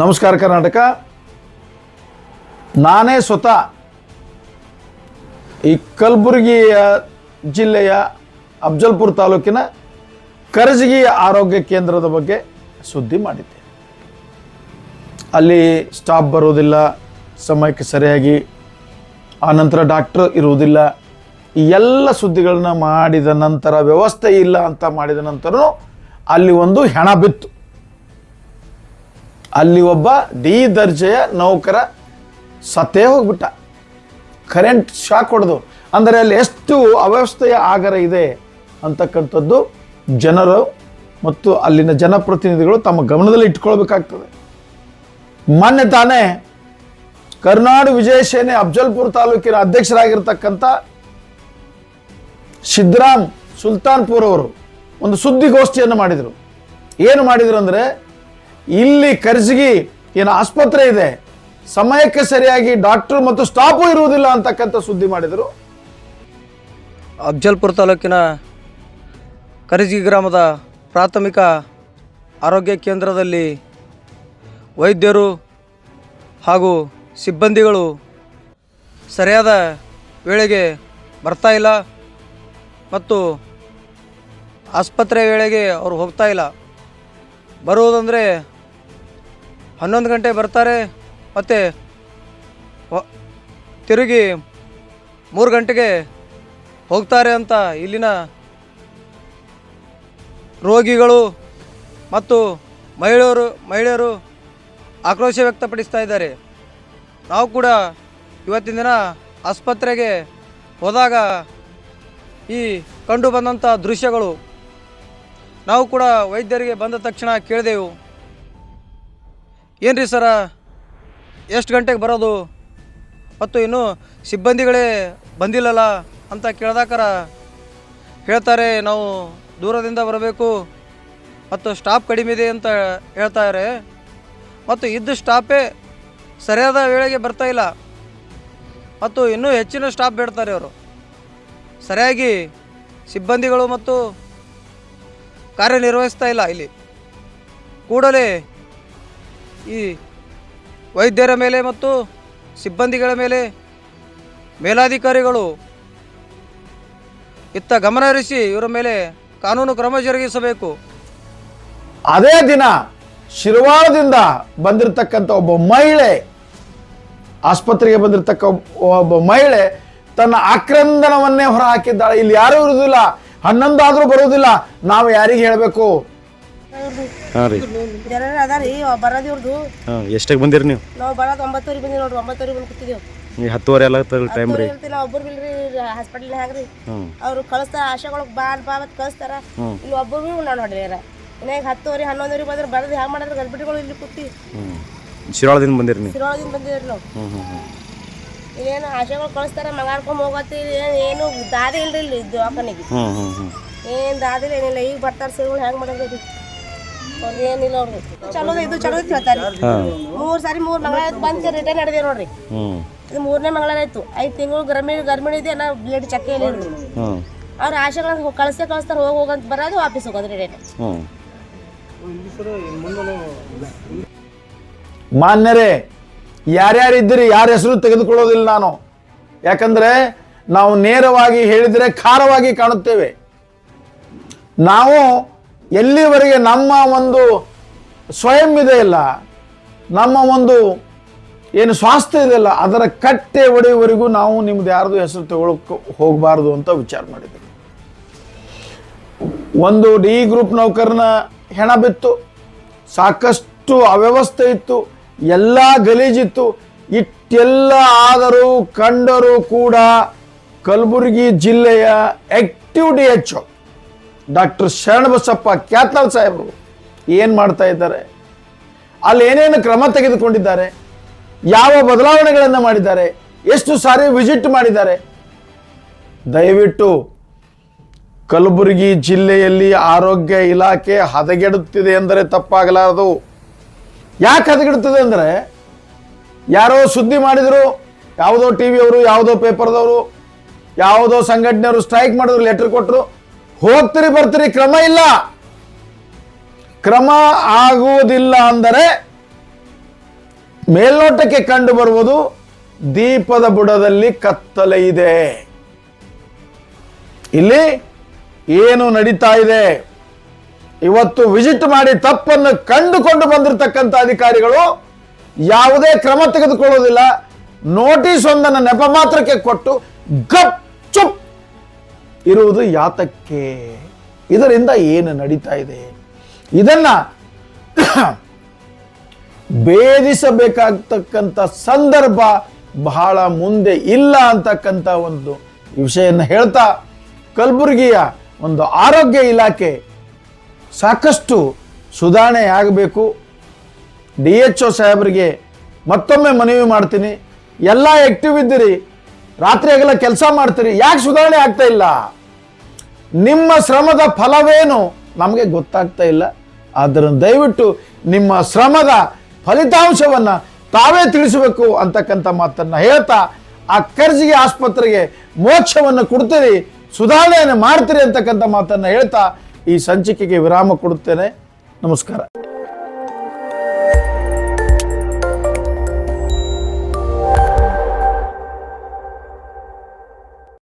ನಮಸ್ಕಾರ ಕರ್ನಾಟಕ. ನಾನೇ ಸ್ವತಃ ಈ ಕಲಬುರಗಿಯ ಜಿಲ್ಲೆಯ ಅಫ್ಜಲ್ಪುರ ತಾಲೂಕಿನ ಕರಜಗಿ ಆರೋಗ್ಯ ಕೇಂದ್ರದ ಬಗ್ಗೆ ಸುದ್ದಿ ಮಾಡಿದ್ದೆ ಅಲ್ಲಿ ಸ್ಟಾಫ್ ಬರೋದಿಲ್ಲ ಸಮಯಕ್ಕೆ ಸರಿಯಾಗಿ, ಆನಂತರ ಡಾಕ್ಟ್ರ್ ಇರುವುದಿಲ್ಲ. ಈ ಎಲ್ಲ ಸುದ್ದಿಗಳನ್ನ ಮಾಡಿದ ನಂತರ ವ್ಯವಸ್ಥೆ ಇಲ್ಲ ಅಂತ ಮಾಡಿದ ನಂತರ ಅಲ್ಲಿ ಒಂದು ಹೆಣ ಬಿತ್ತು. ಅಲ್ಲಿ ಒಬ್ಬ ಡಿ ದರ್ಜೆಯ ನೌಕರ ಸತ್ತೇ ಹೋಗ್ಬಿಟ್ಟ. ಕರೆಂಟ್ ಶಾಕ್ ಹೊಡೆದು. ಅಂದರೆ ಅಲ್ಲಿ ಎಷ್ಟು ಅವ್ಯವಸ್ಥೆಯ ಆಗರ ಇದೆ ಅಂತಕ್ಕಂಥದ್ದು ಜನರು ಮತ್ತು ಅಲ್ಲಿನ ಜನಪ್ರತಿನಿಧಿಗಳು ತಮ್ಮ ಗಮನದಲ್ಲಿ ಇಟ್ಕೊಳ್ಬೇಕಾಗ್ತದೆ. ಮೊನ್ನೆ ತಾನೇ, ಕರ್ನಾಡು ವಿಜಯ ಸೇನೆ ಅಫ್ಜಲ್ಪುರ ತಾಲೂಕಿನ ಅಧ್ಯಕ್ಷರಾಗಿರ್ತಕ್ಕಂಥ ಸಿದ್ದರಾಮ್ ಸುಲ್ತಾನ್ಪುರ್ ಅವರು ಒಂದು ಸುದ್ದಿಗೋಷ್ಠಿಯನ್ನು ಮಾಡಿದರು. ಏನು ಮಾಡಿದರು ಅಂದರೆ ಇಲ್ಲಿ ಖರ್ಜಿಗಿ ಏನು ಆಸ್ಪತ್ರೆ ಇದೆ. ಸಮಯಕ್ಕೆ ಸರಿಯಾಗಿ ಡಾಕ್ಟರ್ ಮತ್ತು ಸ್ಟಾಫು ಇರುವುದಿಲ್ಲ ಅಂತಕ್ಕಂಥ ಸುದ್ದಿ ಮಾಡಿದರು. ಅಫ್ಜಲ್ಪುರ ತಾಲೂಕಿನ ಕರಿಜಿ ಗ್ರಾಮದ ಪ್ರಾಥಮಿಕ ಆರೋಗ್ಯ ಕೇಂದ್ರದಲ್ಲಿ ವೈದ್ಯರು ಹಾಗೂ ಸಿಬ್ಬಂದಿಗಳು ಸರಿಯಾದ ವೇಳೆಗೆ ಬರ್ತಾ ಇಲ್ಲ ಮತ್ತು ಆಸ್ಪತ್ರೆ ವೇಳೆಗೆ ಅವರು ಹೋಗ್ತಾ ಇಲ್ಲ. ಬರುವುದಂದರೆ ಹನ್ನೊಂದು ಗಂಟೆ ಬರ್ತಾರೆ, ಮತ್ತು ತಿರುಗಿ ಮೂರು ಗಂಟೆಗೆ ಹೋಗ್ತಾರೆ ಅಂತ ಇಲ್ಲಿನ ರೋಗಿಗಳು ಮತ್ತು ಮಹಿಳೆಯರು ಮಹಿಳೆಯರು ಆಕ್ರೋಶ ವ್ಯಕ್ತಪಡಿಸ್ತಾ ಇದ್ದಾರೆ. ನಾವು ಕೂಡ ಇವತ್ತಿನ ದಿನ ಆಸ್ಪತ್ರೆಗೆ ಹೋದಾಗ ಈ ಕಂಡು ಬಂದಂಥ ದೃಶ್ಯಗಳು ನಾವು ಕೂಡ ವೈದ್ಯರಿಗೆ ಬಂದ ತಕ್ಷಣ ಕೇಳಿದೆವು. ಏನು ರೀ ಸರ? ಎಷ್ಟು ಗಂಟೆಗೆ ಬರೋದು? ಮತ್ತು ಇನ್ನು ಸಿಬ್ಬಂದಿಗಳೇ ಬಂದಿಲ್ಲಲ್ಲ ಅಂತ ಕೇಳ್ದಾಕರ ಹೇಳ್ತಾರೆ, ನಾವು ದೂರದಿಂದ ಬರಬೇಕು ಮತ್ತು ಸ್ಟಾಪ್ ಕಡಿಮೆ ಇದೆ ಅಂತ ಹೇಳ್ತಾರೆ. ಮತ್ತು ಇದ್ದ ಸ್ಟಾಪೇ ಸರಿಯಾದ ವೇಳೆಗೆ ಬರ್ತಾ ಇಲ್ಲ. ಮತ್ತು ಇನ್ನೂ ಹೆಚ್ಚಿನ ಸ್ಟಾಪ್ ಬೇಡ್ತಾರೆ ಅವರು ಸರಿಯಾಗಿ ಸಿಬ್ಬಂದಿಗಳು ಮತ್ತು ಕಾರ್ಯನಿರ್ವಹಿಸ್ತಾ ಇಲ್ಲ ಇಲ್ಲಿ. ಕೂಡಲೇ ಈ ವೈದ್ಯರ ಮೇಲೆ ಮತ್ತು ಸಿಬ್ಬಂದಿಗಳ ಮೇಲೆ ಮೇಲಾಧಿಕಾರಿಗಳು ಇತ್ತ ಗಮನ ಹರಿಸಿ ಇವರ ಮೇಲೆ ಕಾನೂನು ಕ್ರಮ ಜರುಗಿಸಬೇಕು. ಅದೇ ದಿನ ಶಿರವಾಳದಿಂದ ಬಂದಿರತಕ್ಕಂಥ ಒಬ್ಬ ಮಹಿಳೆ, ಆಸ್ಪತ್ರೆಗೆ ಬಂದಿರತಕ್ಕ ಒಬ್ಬ- ಮಹಿಳೆ ತನ್ನ ಆಕ್ರಂದನವನ್ನೇ ಹೊರ ಹಾಕಿದ್ದಾಳೆ ಇಲ್ಲಿ ಯಾರೂ ಇರುವುದಿಲ್ಲ, ಹನ್ನೊಂದಾದ್ರೂ ಬರುವುದಿಲ್ಲ. ನಾವು ಯಾರಿಗೆ ಹೇಳಬೇಕು? ಹಾಂ ರೀ. ಜನ ಅದಾರಿ? ಬರೋದು ಇವ್ರದ್ದು ಹಾಂ ಎಷ್ಟಾಗಿ ಬಂದಿರಿ ನೀವು? ನಾವು ಬರೋದು ಒಂಬತ್ತುವರೆ ಬಂದಿವಿ ನೋಡ್ರಿ ಒಂಬತ್ತುವರೆ ಬಂದು ಕೂತಿದ್ದೇವೆ ಈ ಹತ್ತುವರೆ ಎಲ್ಲ ಟೈಮ್ ರೀ. ನಾವು ಒಬ್ಬರು ಬಿಲ್ರಿ ಹಾಸ್ಪಿಟಲ್ ಹ್ಯಾಂಗ್ರಿ ಅವ್ರು ಕಳಿಸ್ತಾರ ಆಶಾಗಳಿಗೆ ಬಾ ಬಾ ಅಂತ ಕಳಿಸ್ತಾರ. ಇಲ್ಲಿ ಒಬ್ಬರು ನಾವು ನೋಡ್ರಿ ಯಾರ. ಇನ್ನಾಗ ಹತ್ತುವರೆ ಹನ್ನೊಂದುವರೆ ಬಂದ್ರೆ ಬರೋದು ಹ್ಯಾಂಗ ಮಾಡಿದ್ರೆ? ಗರ್ಭಿಣಿಗಳು ಇಲ್ಲಿ ಕೂತಿ. ಶಿರಾಳದಿಂದ ಬಂದಿರಿ ನೀವು? ಶಿರಾಳದಿಂದ ಬಂದಿರ ನಾವು. ಹ್ಞೂ ಆಶೆಗಳು ಕಳಿಸ್ತಾರ ಮಂಗಾಡ್ಕೊಂಡ್ ಹೋಗತ್ತಿ ಏನು ಏನು ದಾದಿ ಇಲ್ರಿ ಇಲ್ಲಿ ದವಾಖಾನೆಗೆ. ಏನ್ ಹ್ಞೂ ಹ್ಞೂ. ಏನು ದಾದಿ ಏನಿಲ್ಲ ಈಗ ಬರ್ತಾರ ಸಿರುಗಳು ಹೆಂಗ್ ಮಾಡೋದು ಅವ್ರಿಗೆ ಏನಿಲ್ಲ ಅವ್ರಿಗೆ ಚಲೋ ಇದು ಚಲೋ ಐತಿ ಹೇಳ್ತಾರೆ ಹಾಂ. ಮೂರು ಸಾರಿ ಮೂರು ಮಂಗಳ ಬಂದು ರಿಟರ್ನ್ ನಡೆದೇವ್ ನೋಡ್ರಿ. ಹ್ಞೂ ಇದು ಮೂರನೇ ಮಂಗಳವಾರ ಆಯ್ತು ಐದು ತಿಂಗಳು ಗರ್ಭಿಣಿ ಗರ್ಭಿಣಿ ಇದೆ ನಾ ಬ್ಲಡ್ ಚೆಕ್ ಇಲ್ಲ. ಹ್ಞೂ ಅವ್ರ ಆಶೆಗಳನ್ನ ಕಳಿಸೇ ಕಳಿಸ್ತಾರೆ ಹೋಗಿ ಹೋಗಂತ ಬರೋದು ವಾಪಸ್ ಹೋಗೋದು ರಿಟರ್ನ್ ಹ್ಞೂ ಮಾನ್ಯರೇ ಯಾರ್ಯಾರಿದ್ದೀರಿ ಯಾರ ಹೆಸರು ತೆಗೆದುಕೊಳ್ಳೋದಿಲ್ಲ ನಾನು. ಯಾಕಂದ್ರೆ ನಾವು ನೇರವಾಗಿ ಹೇಳಿದ್ರೆ ಖಾರವಾಗಿ ಕಾಣುತ್ತೇವೆ. ನಾವು ಎಲ್ಲಿವರೆಗೆ ನಮ್ಮ ಒಂದು ಸ್ವಯಂ ಇದೆಯಲ್ಲ ನಮ್ಮ ಒಂದು ಏನು ಸ್ವಾಸ್ಥ್ಯ ಇದೆಯಲ್ಲ ಅದರ ಕಟ್ಟೆ ಒಡೆಯುವವರೆಗೂ ನಾವು ನಿಮ್ದು ಯಾರ್ದು ಹೆಸರು ತಗೊಳಕ್ಕೆ ಹೋಗಬಾರ್ದು ಅಂತ ವಿಚಾರ ಮಾಡಿದ್ರು ಒಂದು ಡಿ ಗ್ರೂಪ್ ನೌಕರನ ಹೆಣ ಬಿತ್ತು, ಸಾಕಷ್ಟು ಅವ್ಯವಸ್ಥೆ ಇತ್ತು, ಎಲ್ಲ ಗಲೀಜಿತ್ತು ಇಟ್ಟೆಲ್ಲ ಆದರೂ ಕಂಡರೂ ಕೂಡ ಕಲಬುರಗಿ ಜಿಲ್ಲೆಯ active D H doctor Sharanabasappa Khyatanal ಸಾಹೇಬರು ಏನು ಮಾಡ್ತಾ ಇದ್ದಾರೆ? ಅಲ್ಲಿ ಏನೇನು ಕ್ರಮ ತೆಗೆದುಕೊಂಡಿದ್ದಾರೆ? ಯಾವ ಬದಲಾವಣೆಗಳನ್ನು ಮಾಡಿದ್ದಾರೆ? ಎಷ್ಟು ಸಾರಿ ವಿಸಿಟ್ ಮಾಡಿದ್ದಾರೆ? ದಯವಿಟ್ಟು ಕಲಬುರಗಿ ಜಿಲ್ಲೆಯಲ್ಲಿ ಆರೋಗ್ಯ ಇಲಾಖೆ ಹದಗೆಡುತ್ತಿದೆ ಎಂದರೆ ತಪ್ಪಾಗಲಾರದು. ಯಾಕೆ ಹದಗೆಡುತ್ತದೆ ಅಂದರೆ ಯಾರೋ ಸುದ್ದಿ ಮಾಡಿದರು, ಯಾವುದೋ ಟಿ ವಿಯವರು ಯಾವುದೋ ಪೇಪರ್ದವರು, ಯಾವುದೋ ಸಂಘಟನೆಯವರು ಸ್ಟ್ರೈಕ್ ಮಾಡಿದ್ರು, ಲೆಟರ್ ಕೊಟ್ಟರು ಹೋಗ್ತೀರಿ ಬರ್ತೀರಿ ಕ್ರಮ ಇಲ್ಲ. ಕ್ರಮ ಆಗುವುದಿಲ್ಲ ಅಂದರೆ ಮೇಲ್ನೋಟಕ್ಕೆ ಕಂಡು ಬರುವುದು ದೀಪದ ಬುಡದಲ್ಲಿ ಕತ್ತಲೆ ಇದೆ. ಇಲ್ಲಿ ಏನು ನಡೀತಾ ಇದೆ? ಇವತ್ತು ವಿಸಿಟ್ ಮಾಡಿ ತಪ್ಪನ್ನು ಕಂಡುಕೊಂಡು ಬಂದಿರತಕ್ಕಂಥ ಅಧಿಕಾರಿಗಳು ಯಾವುದೇ ಕ್ರಮ ತೆಗೆದುಕೊಳ್ಳುವುದಿಲ್ಲ. ನೋಟಿಸ್ ಒಂದನ್ನು ನೆಪ ಮಾತ್ರಕ್ಕೆ ಕೊಟ್ಟು ಗಪ್ ಚುಪ್ ಇರುವುದು ಯಾತಕ್ಕೆ? ಇದರಿಂದ ಏನು ನಡೀತಾ ಇದೆ? ಇದನ್ನ ಭೇದಿಸಬೇಕಾಗ್ತಕ್ಕಂಥ ಸಂದರ್ಭ ಬಹಳ ಮುಂದೆ ಇಲ್ಲ ಅಂತಕ್ಕಂಥ ಒಂದು ವಿಷಯನ ಹೇಳ್ತಾ ಕಲಬುರಗಿಯ ಒಂದು ಆರೋಗ್ಯ ಇಲಾಖೆ ಸಾಕಷ್ಟು ಸುಧಾರಣೆ ಆಗಬೇಕು. ಡಿ ಎಚ್ ಒ ಸಾಹೇಬರಿಗೆ ಮತ್ತೊಮ್ಮೆ ಮನವಿ ಮಾಡ್ತೀನಿ. ಎಲ್ಲ ಇದ್ದೀರಿ. ರಾತ್ರಿ ಆಗಲ್ಲ ಕೆಲಸ ಮಾಡ್ತೀರಿ, ಯಾಕೆ ಸುಧಾರಣೆ ಆಗ್ತಾ ಇಲ್ಲ? ನಿಮ್ಮ ಶ್ರಮದ ಫಲವೇನು? ನಮಗೆ ಗೊತ್ತಾಗ್ತಾ ಇಲ್ಲ. ಆದ್ದರಿಂದ ದಯವಿಟ್ಟು ನಿಮ್ಮ ಶ್ರಮದ ಫಲಿತಾಂಶವನ್ನು ತಾವೇ ತಿಳಿಸಬೇಕು ಅಂತಕ್ಕಂಥ ಮಾತನ್ನು ಹೇಳ್ತಾ, ಆ ಕರ್ಜಿಗೆ ಆಸ್ಪತ್ರೆಗೆ ಮೋಕ್ಷವನ್ನು ಕೊಡ್ತೀರಿ, ಸುಧಾರಣೆಯನ್ನು ಮಾಡ್ತೀರಿ ಅಂತಕ್ಕಂಥ ಮಾತನ್ನು ಹೇಳ್ತಾ ಈ ಸಂಚಿಕೆಗೆ ವಿರಾಮ ಕೊಡುತ್ತೇನೆ. ನಮಸ್ಕಾರ.